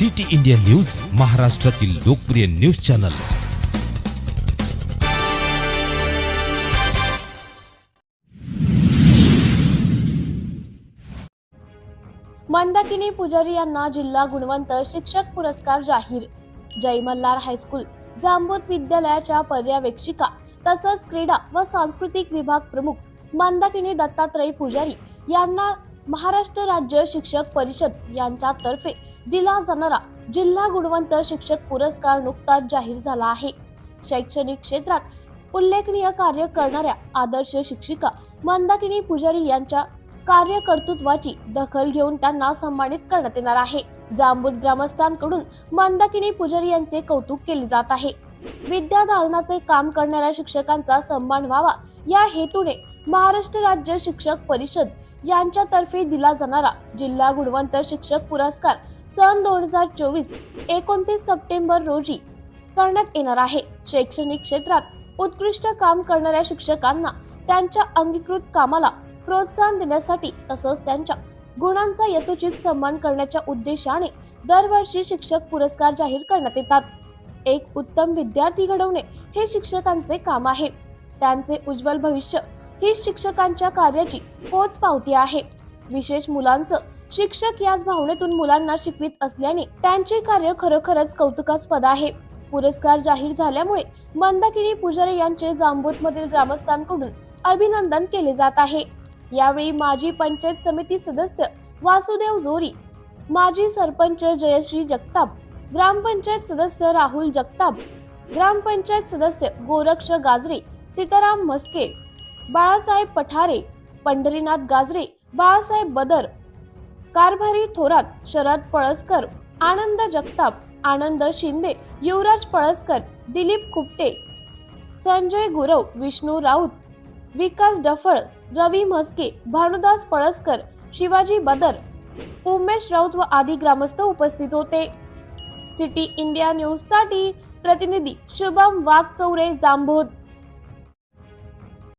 City India news महाराष्ट्रातील लोकप्रिय news channel. Mandakini पुजारी यांना जिल्हा गुणवंत शिक्षक पुरस्कार जाहीर. जय मल्हार हायस्कूल जांबूत विद्यालयाच्या पर्यवेक्षिका तसंच क्रीडा व सांस्कृतिक विभाग प्रमुख मंदाकिनी दत्तात्रय पुजारी यांना महाराष्ट्र राज्य शिक्षक परिषद यांच्यातर्फे दिला जाणारा जिल्हा गुणवंत शिक्षक पुरस्कार नुकताच जाहीर झाला आहे. शैक्षणिक क्षेत्रात उल्लेखनीय कार्य करणाऱ्या आदर्श शिक्षिका मंदाकिनी पुजारी यांच्या कार्यकर्तृत्वाची दखल घेऊन त्यांना सन्मानित करण्यात येणार आहे. जांबूत ग्रामस्थांकडून मंदाकिनी पुजारी यांचे कौतुक केले जात आहे. विद्यादालनाचे काम करणाऱ्या शिक्षकांचा सन्मान व्हावा या हेतूने महाराष्ट्र राज्य शिक्षक परिषद यांच्यातर्फे दिला जाणारा जिल्हा गुणवंत शिक्षक पुरस्कार सन दोन हजार चोवीस एकोणतीस सप्टेंबर रोजी करण्यात येणार आहे. शैक्षणिक क्षेत्रात उत्कृष्ट काम करणाऱ्या शिक्षकांना त्यांच्या अंगीकृत कामाला प्रोत्साहन देण्यासाठी तसंच त्यांच्या गुणांचा यथोचित सन्मान करण्याच्या उद्देशाने दरवर्षी शिक्षक पुरस्कार जाहीर करण्यात येतात. एक उत्तम विद्यार्थी घडवणे हे शिक्षकांचे काम आहे. त्यांचे उज्ज्वल भविष्य ही शिक्षकांच्या कार्याची पोच पावती आहे. विशेष मुलांचं शिक्षक याच भावनेतून मुलांना शिकवित असल्याने त्यांचे कार्य खरोखरच कौतुकास्पद आहे. पुरस्कार जाहीर झाल्यामुळे मंदाकिनी पुजारी यांचे जांबूत मधील ग्रामस्थांकडून अभिनंदन केले जात आहे. यावेळी माजी पंचायत समिती सदस्य वासुदेव जोरी माजी सरपंच जयश्री जगताप ग्रामपंचायत सदस्य राहुल जगताप ग्रामपंचायत सदस्य गोरक्ष गाजरे सीताराम मस्के बाळासाहेब पठारे पंढरीनाथ गाजरे बाळासाहेब बदर कारभारी थोरात शरद पळसकर आनंद जगताप आनंद शिंदे युवराज पळसकर दिलीप खुपटे संजय गुरव विष्णू राऊत विकास डफळ रवी म्हस्के भानुदास पळसकर शिवाजी बदर उमेश राऊत व आदी ग्रामस्थ उपस्थित होते. सिटी इंडिया न्यूजसाठी प्रतिनिधी शुभम वाघचौरे जांभूत